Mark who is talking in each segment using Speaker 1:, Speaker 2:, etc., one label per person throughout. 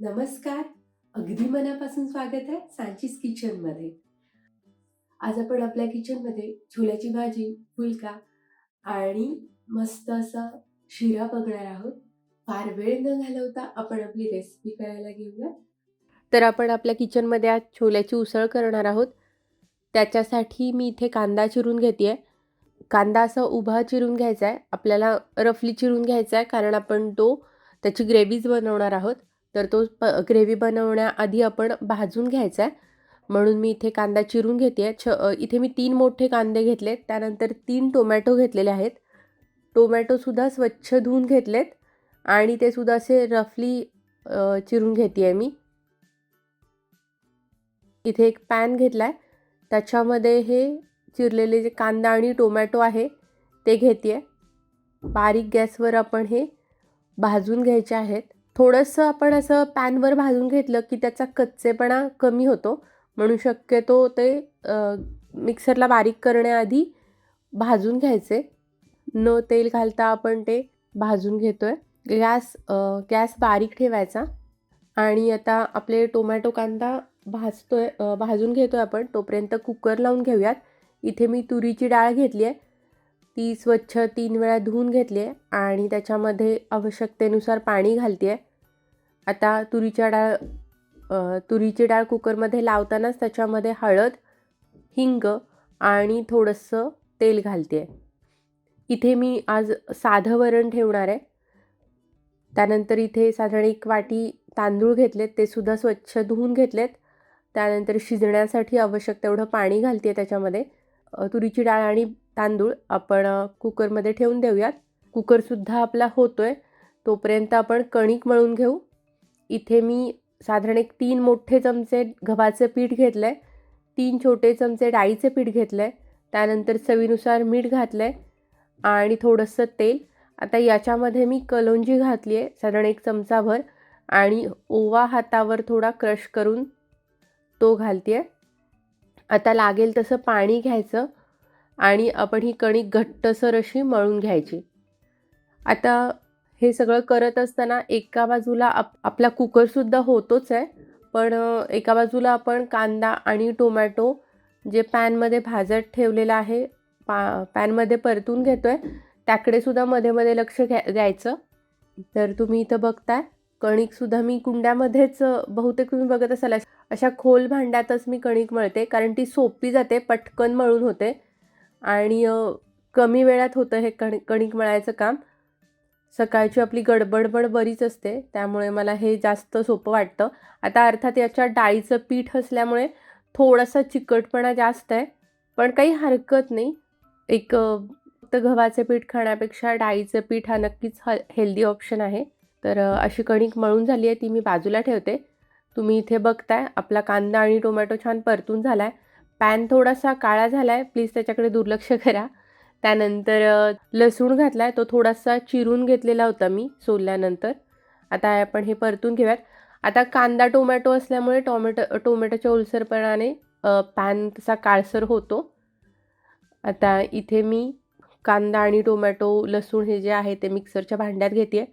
Speaker 1: नमस्कार. अगदी मनापासून स्वागत आहे सांचीस किचनमध्ये आज आपण आपल्या किचनमध्ये छोल्याची भाजी फुलका आणि मस्त असा शिरा बघणार आहोत. फार वेळ न घालवता आपण आपली रेसिपी करायला घेऊया. तर आपण आपल्या किचनमध्ये आज छोल्याची उसळ करणार आहोत. त्याच्यासाठी मी इथे कांदा चिरून घेते कांदा असा उभा चिरून घ्यायचा आहे आपल्याला रफली चिरून घ्यायचा आहे कारण आपण तो त्याची ग्रेव्हीज बनवणार आहोत. तर तो प ग्रेव्ही बनवण्याआधी आपण भाजून घ्यायचा आहे. म्हणून मी इथे कांदा चिरून घेते आहे छ इथे मी तीन मोठे कांदे घेतले आहेत त्यानंतर तीन टोमॅटो घेतलेले आहेत. टोमॅटोसुद्धा स्वच्छ धुवून घेतलेत. आणि ते सुद्धा असे रफली चिरून घेते आहे मी. इथे एक पॅन घेतला आहे त्याच्यामध्ये हे चिरलेले जे कांदा आणि टोमॅटो आहे ते घेते आहे बारीक गॅसवर आपण हे भाजून घ्यायचे आहेत. थोडंसं आपण असं पॅनवर भाजून घेतलं की त्याचा कच्चेपणा कमी होतो. म्हणून शक्यतो ते मिक्सरला बारीक करण्याआधी भाजून घ्यायचे. न तेल घालता आपण ते भाजून घेतो आहे गॅस गॅस बारीक ठेवायचा. आणि आता आपले टोमॅटो कांदा भाजतो आहे भाजून घेतो आहे आपण. तोपर्यंत कुकर लावून घेऊयात. इथे मी तुरीची डाळ घेतली आहे. ती स्वच्छ तीन वेळा धुवून घेतली आहे. आणि त्याच्यामध्ये आवश्यकतेनुसार पाणी घालते आहे. आता तुरीच्या डाळ तुरीची डाळ कुकरमध्ये लावतानाच त्याच्यामध्ये हळद हिंग आणि थोडंसं तेल घालते. आहे इथे मी आज साधं वरण ठेवणार आहे. त्यानंतर इथे साधारण एक वाटी तांदूळ घेतलेत ते सुद्धा स्वच्छ धुवून घेतलेत. त्यानंतर शिजण्यासाठी आवश्यक तेवढं पाणी घालते त्याच्यामध्ये. तुरीची डाळ आणि तांदूळ आपण कुकरमध्ये ठेवून देऊयात. कुकरसुद्धा आपला होतो आहे तोपर्यंत आपण कणिक मळून घेऊ. इथे मी साधारण एक तीन मोठे चमचे गव्हाचं पीठ घेतलं आहे तीन छोटे चमचे डाळीचे पीठ घेतलं आहे त्यानंतर चवीनुसार मीठ घातलं आहे आणि थोडंसं तेल. आता याच्यामध्ये मी कलोंजी घातली आहे साधारण एक चमचाभर आणि ओवा हातावर थोडा क्रश करून तो घालते आहे आता लागेल तसं पाणी घ्यायचं आणि आपण ही कणिक घट्टसर अशी मळून घ्यायची. आता हे सगळं करत असताना एका बाजूला आप आपला कुकरसुद्धा होतोच आहे. पण एका बाजूला आपण कांदा आणि टोमॅटो जे पॅनमध्ये भाजत ठेवलेलं आहे पा पॅनमध्ये परतून घेतो आहे त्याकडेसुद्धा मध्ये मध्ये लक्ष घ्या द्यायचं. तर तुम्ही इथं बघताय कणिकसुद्धा मी कुंड्यामध्येच बहुतेक तुम्ही बघत असाल. अशा खोल भांड्यातच मी कणिक मळते कारण ती सोपी जाते पटकन मळून होते. आणि कमी वेळात होतं हे कणिक कणिक मळायचं काम. सकाळची आपली गडबडबड बरीच असते. त्यामुळे मला हे जास्त सोपं वाटतं. आता अर्थात याच्या डाळीचं पीठ असल्यामुळे थोडासा चिकटपणा जास्त आहे. पण काही हरकत नाही. एक फक्त गव्हाचं पीठ खाण्यापेक्षा डाळीचं पीठ हा नक्कीच ह हेल्दी ऑप्शन आहे. तर अशी कणिक मळून झाली आहे ती मी बाजूला ठेवते. तुम्ही इथे बघताय आपला कांदा आणि टोमॅटो छान परतून झाला आहे पॅन थोडासा काळा झाला आहे प्लीज त्याच्याकडे दुर्लक्ष करा. त्यानंतर लसूण घातला आहे तो थोडासा चिरून घेतलेला होता मी सोलल्यानंतर. आता आपण हे परतून घेऊयात. आता कांदा टोमॅटो असल्यामुळे टोमॅटो टोमॅटोच्या ओलसरपणाने पॅन तसा काळसर होतो. आता इथे मी कांदा आणि टोमॅटो लसूण हे जे आहे ते मिक्सरच्या भांड्यात घेते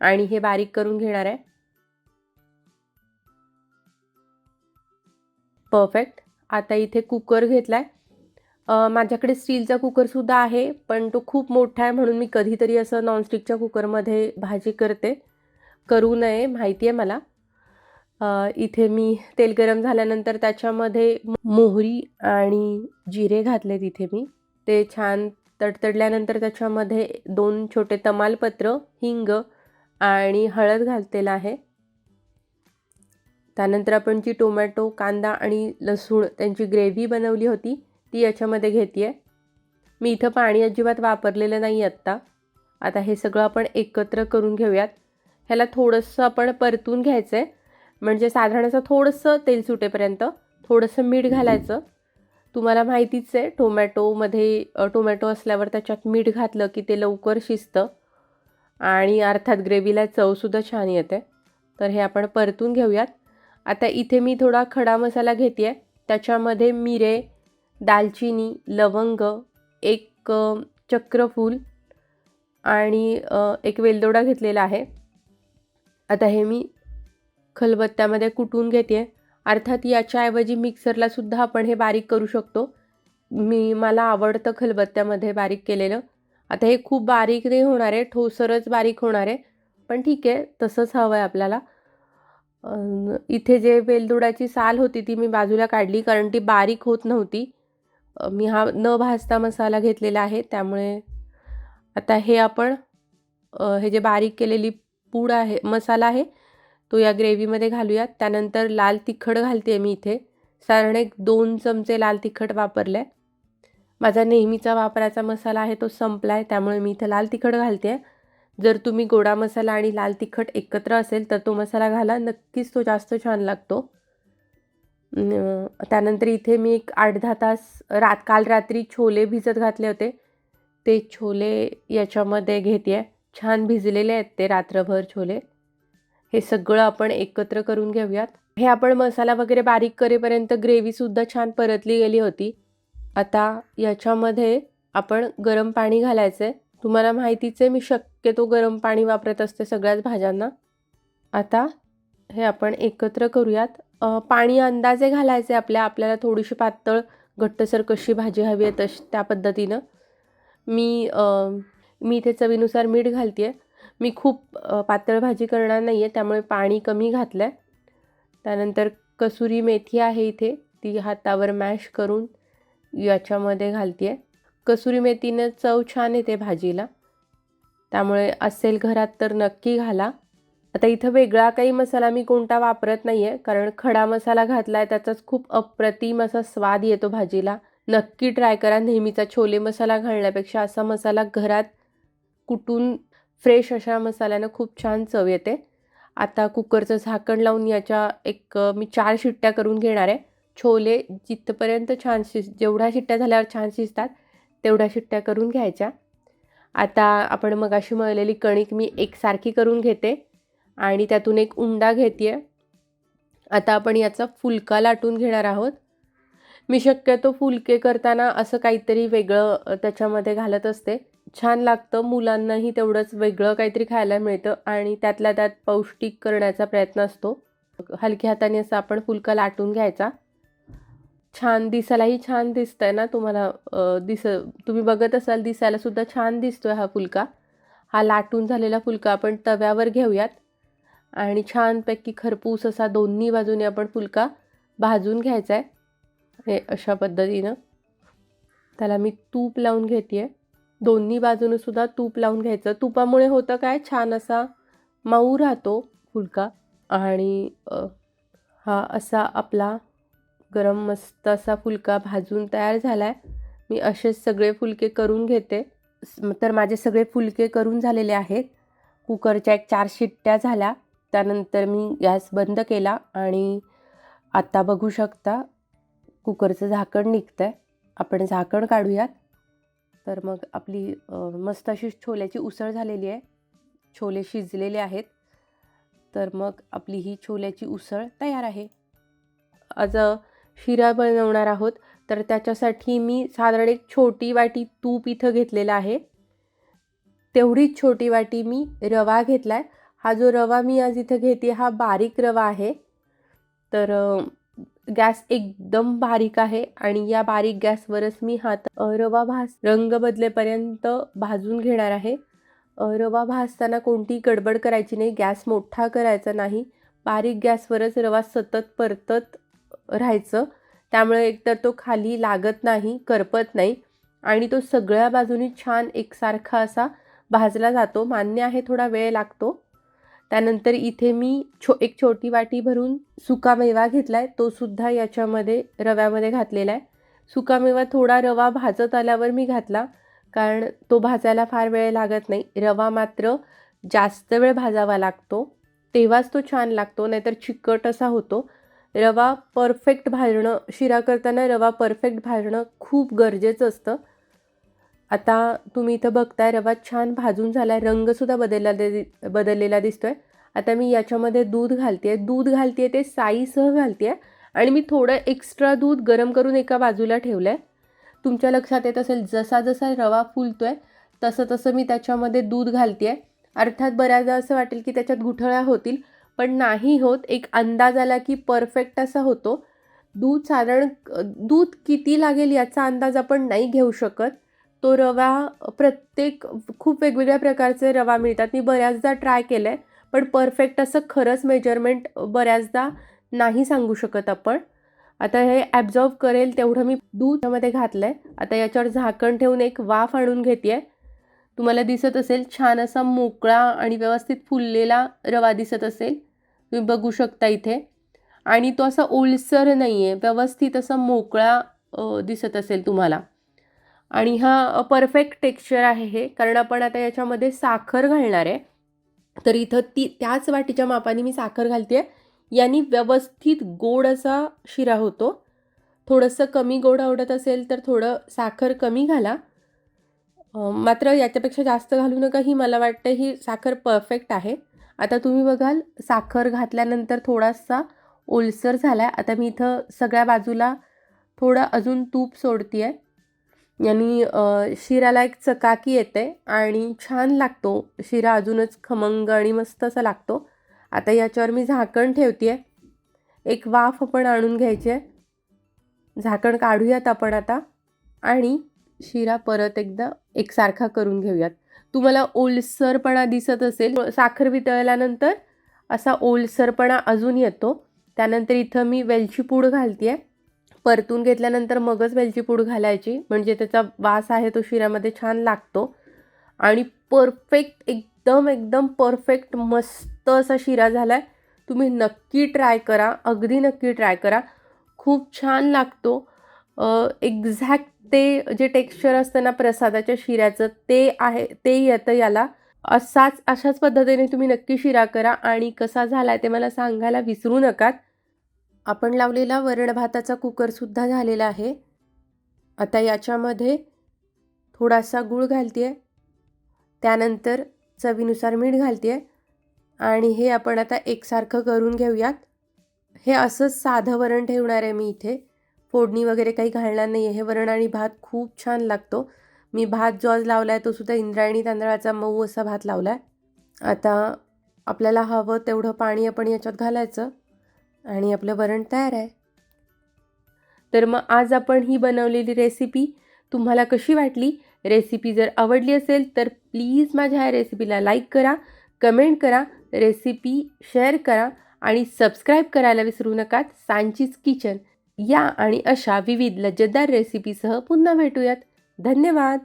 Speaker 1: आणि हे बारीक करून घेणार आहे. परफेक्ट. आता इथे कुकर घेतला आहे माझ्याकडे स्टीलचा कुकरसुद्धा आहे पण तो खूप मोठा आहे म्हणून मी कधीतरी असं नॉनस्टिकच्या कुकरमध्ये भाजी करते. करू नये माहिती आहे मला. इथे मी तेल गरम झाल्यानंतर त्याच्यामध्ये मोहरी आणि जिरे घातले तिथे मी. ते छान तडतडल्यानंतर त्याच्यामध्ये दोन छोटे तमालपत्र हिंग आणि हळद घालतेला आहे. त्यानंतर आपण जी टोमॅटो कांदा आणि लसूण त्यांची ग्रेव्ही बनवली होती ती याच्यामध्ये घेते आहे मी इथं पाणी अजिबात वापरलेलं नाही आत्ता. आता हे सगळं आपण एकत्र करून घेऊयात. ह्याला थोडंसं आपण परतून घ्यायचं आहे म्हणजे साधारण असं थोडंसं तेल सुटेपर्यंत थोडंसं मीठ घालायचं. तुम्हाला माहितीच आहे टोमॅटोमध्ये टोमॅटो असल्यावर त्याच्यात मीठ घातलं की ते लवकर शिजतं. आणि अर्थात ग्रेव्हीला चवसुद्धा छान येते. तर हे आपण परतून घेऊयात. आता इथे मी थोडा खडा मसाला घेते आहे त्याच्यामध्ये मिरे दालचिनी लवंग एक चक्रफूल आणि एक वेलदोडा घेतलेला आहे. आता हे मी खलबत्त्यामध्ये कुटून घेते अर्थात याच्याऐवजी मिक्सरलासुद्धा आपण हे बारीक करू शकतो. मी मला आवडतं खलबत्त्यामध्ये बारीक केलेलं. आता हे खूप बारीक नाही होणार आहे ठोसरच बारीक होणार आहे पण ठीक आहे तसंच हवं आहे आपल्याला इथे जे वेलदोड्याची साल होती ती मी बाजूला काढली कारण ती बारीक होत नव्हती. मी हा न भाजता मसाला घेतलेला आहे. त्यामुळे आता हे आपण हे जे बारीक केलेली पूड आहे मसाला आहे तो या ग्रेव्हीमध्ये घालूयात. त्यानंतर लाल तिखट घालते मी इथे. साधारण एक दोन चमचे लाल तिखट वापरले माझा नेहमीचा वापराचा मसाला आहे तो संपला आहे त्यामुळे मी इथे लाल तिखट घालते जर तुम्ही गोडा मसाला आणि लाल तिखट एकत्र असेल तर तो मसाला घाला. नक्कीच तो जास्त छान लागतो. त्यानंतर इथे मी एक आठ दहा तास रात काल रात्री छोले भिजत घातले होते. ते छोले याच्यामध्ये घेते छान भिजलेले आहेत ते रात्रभर छोले. हे सगळं आपण एकत्र करून घेऊयात. हे आपण मसाला वगैरे बारीक करेपर्यंत ग्रेव्हीसुद्धा छान परतली गेली होती. आता याच्यामध्ये आपण गरम पाणी घालायचं आहे तुम्हाला माहितीच आहे मी शक्यतो गरम पाणी वापरत असते सगळ्याच भाज्यांना. आता हे आपण एकत्र करूयात. पाणी अंदाजे घालायचे आपल्या आपल्याला थोडीशी पातळ घट्टसर कशी भाजी हवी आहे तशी त्या पद्धतीनं. मी मी इथे चवीनुसार मीठ घालते आहे मी खूप पातळ भाजी करणार नाही आहे त्यामुळे पाणी कमी घातलं आहे त्यानंतर कसुरी मेथी आहे इथे ती हातावर मॅश करून याच्यामध्ये घालते आहे कसुरी मेथीनं चव छान येते भाजीला. त्यामुळे असेल घरात तर नक्की घाला. आता इथं वेगळा काही मसाला मी कोणता वापरत नाही आहे कारण खडा मसाला घातला आहे त्याचाच खूप अप्रतिम असा स्वाद येतो भाजीला. नक्की ट्राय करा नेहमीचा छोले मसाला घालण्यापेक्षा. असा मसाला घरात कुटून फ्रेश अशा मसाल्यानं खूप छान चव येते. आता कुकरचं झाकण लावून याच्या एक मी चार शिट्ट्या करून घेणार आहे. छोले जिथपर्यंत छान शिज जेवढ्या शिट्ट्या झाल्यावर छान शिजतात तेवढ्या शिट्ट्या करून घ्यायच्या. आता आपण मगाशी मळलेली कणिक मी एकसारखी करून घेते. आणि त्यातून एक उंडा घेते आता आपण याचा फुलका लाटून घेणार आहोत. मी शक्यतो फुलके करताना असं काहीतरी वेगळं त्याच्यामध्ये घालत असते. छान लागतं मुलांनाही तेवढंच वेगळं काहीतरी खायला मिळतं आणि त्यातल्या त्यात पौष्टिक करण्याचा प्रयत्न असतो. हलक्या हाताने असं आपण फुलका लाटून घ्यायचा. छान दिसायलाही छान दिसतंय ना तुम्हाला दिस तुम्ही बघत असाल दिसायलासुद्धा छान छान दिसतोय हा फुलका. हा लाटून झालेला फुलका आपण तव्यावर घेऊयात. आणि छानपैकी खरपूस असा दोन्ही बाजूने आपण फुलका भाजून घ्यायचा आहे हे अशा पद्धतीनं. त्याला मी तूप लावून घेते दोन्ही बाजूने सुद्धा तूप लावून घ्यायचं. तुपामुळे होतं काय? छान असा मऊ राहतो फुलका. आणि हा असा आपला गरम मस्त असा फुलका भाजून तयार झाला आहे मी असेच सगळे फुलके करून घेते. तर माझे सगळे फुलके करून झालेले आहेत. कुकरच्या एक चार शिट्ट्या झाल्या. त्यानंतर मी गॅस बंद केला आणि आता बघू शकता कुकरचं झाकण निघतं आहे आपण झाकण काढूयात. तर मग आपली मस्त अशी छोल्याची उसळ झालेली आहे. छोले शिजलेले आहेत. तर मग आपली ही छोल्याची उसळ तयार आहे. आज शिरा बनवणार आहोत. तर त्याच्यासाठी मी साधारण एक छोटी वाटी तूप इथं घेतलेला आहे. तेवढीच छोटी वाटी मी रवा घेतला आहे हा जो रवा मी आज इथं घेते हा बारीक रवा आहे. तर गॅस एकदम बारीक आहे आणि या बारीक गॅसवरच मी हात रवा भास रंग बदलेपर्यंत भाजून घेणार आहे. रवा भाजताना कोणतीही गडबड करायची नाही गॅस मोठा करायचा नाही. बारीक गॅसवरच रवा सतत परतत राहायचं. त्यामुळे एकतर तो खाली लागत नाही करपत नाही आणि तो सगळ्या बाजूनी छान एकसारखा असा भाजला जातो. मान्य आहे थोडा वेळ लागतो. त्यानंतर इथे मी छो एक छोटी वाटी भरून सुकामेवा घेतला आहे तो सुद्धा याच्यामध्ये रव्यामध्ये घातलेला आहे. सुकामेवा थोडा रवा भाजत आल्यावर मी घातला कारण तो भाजायला फार वेळ लागत नाही. रवा मात्र जास्त वेळ भाजावा लागतो तेव्हाच तो छान लागतो नाहीतर चिकट असा होतो. रवा परफेक्ट भाजणं शिरा करताना रवा परफेक्ट भाजणं खूप गरजेचं असतं. आता तुम्ही इथं बघताय रवा छान भाजून झाला आहे रंगसुद्धा बदलला दे बदललेला दिसतो आहे आता मी याच्यामध्ये दूध घालते दूध घालते ते साईसह घालते आणि मी थोडं एक्स्ट्रा दूध गरम करून एका बाजूला ठेवलं आहे तुमच्या लक्षात येत असेल जसा जसा रवा फुलतो आहे तसं तसं मी त्याच्यामध्ये दूध घालते आहे अर्थात बऱ्याचदा असं वाटेल की त्याच्यात गुठळ्या होतील पण नाही होत. एक अंदाज आला की परफेक्ट असा होतो. दूध साधारण दूध किती लागेल याचा अंदाज आपण नाही घेऊ शकत. तो रवा प्रत्येक खूप वेगवेगळ्या प्रकारचे रवा मिळतात. मी बऱ्याचदा ट्राय केलं आहे पण परफेक्ट असं खरंच मेजरमेंट बऱ्याचदा नाही सांगू शकत आपण. आता हे ॲब्झॉर्व करेल तेवढं मी दूधमध्ये घातलं आहे आता याच्यावर झाकण ठेवून एक वाफ आणून घेते तुम्हाला दिसत असेल छान असा मोकळा आणि व्यवस्थित फुललेला रवा दिसत असेल. तुम्ही बघू शकता इथे. आणि तो असा ओलसर नाही आहे व्यवस्थित असा मोकळा दिसत असेल तुम्हाला. आणि हा परफेक्ट टेक्स्चर आहे हे. कारण आपण आता याच्यामध्ये साखर घालणार आहे. तर इथं ती त्याच वाटीच्या मापाने मी साखर घालते आहे यांनी व्यवस्थित गोड असा शिरा होतो. थोडंसं कमी गोड आवडत असेल तर थोडं साखर कमी घाला. मात्र याच्यापेक्षा जास्त घालू नका. ही मला वाटतं ही साखर परफेक्ट आहे. आता तुम्ही बघाल साखर घातल्यानंतर थोडासा ओलसर झाला आहे आता मी इथं सगळ्या बाजूला थोडं अजून तूप सोडते आहे यांनी शिराला एक चकाकी येते आणि छान लागतो. शिरा अजूनच खमंग आणि मस्त असा लागतो. आता याच्यावर मी झाकण ठेवते आहे एक वाफ आपण आणून घ्यायची आहे झाकण काढूयात आपण आता आणि शिरा परत एकदा एकसारखा करून घेऊयात. तुम्हाला ओलसरपणा दिसत असेल. साखर वितळल्यानंतर असा ओलसरपणा अजून येतो. त्यानंतर इथं मी वेलची पूड घालते आहे परतून घेतल्यानंतर मगच वेलची पूड घालायची. म्हणजे त्याचा वास आहे तो शिऱ्यामध्ये छान लागतो. आणि परफेक्ट एकदम एकदम परफेक्ट मस्त असा शिरा झाला आहे तुम्ही नक्की ट्राय करा. अगदी नक्की ट्राय करा. खूप छान लागतो. एक्झॅक्ट ते जे टेक्स्चर असतं ना प्रसादाच्या शिऱ्याचं ते आहे ते येतं याला. असाच अशाच पद्धतीने तुम्ही नक्की शिरा करा. आणि कसा झाला आहे ते मला सांगायला विसरू नकात. आपण लावलेला वरण भाताचा कुकरसुद्धा झालेला आहे. आता याच्यामध्ये थोडासा गूळ घालते आहे त्यानंतर चवीनुसार मीठ घालते आहे आणि हे आपण आता एकसारखं करून घेऊयात. हे असंच साधं वरण ठेवणार आहे मी इथे. फोडणी वगैरे काही घालणार नाही आहे हे वरण आणि भात खूप छान लागतो. मी भात जो आज लावला आहे तो सुद्धा इंद्रायणी तांदळाचा मऊ असा भात लावला आहे आता आपल्याला हवं तेवढं पाणी आपण याच्यात घालायचं. आणि आपलं वरण तयार आहे. तर मग आज आपण ही बनवलेली रेसिपी तुम्हाला कशी वाटली? रेसिपी जर आवडली असेल तर प्लीज माझ्या ह्या रेसिपीला लाईक करा कमेंट करा रेसिपी शेअर करा आणि सबस्क्राईब करायला विसरू नका. सांचीज किचन या आणि अशा विविध लज्जतदार रेसिपीसह पुन्हा भेटूयात. धन्यवाद!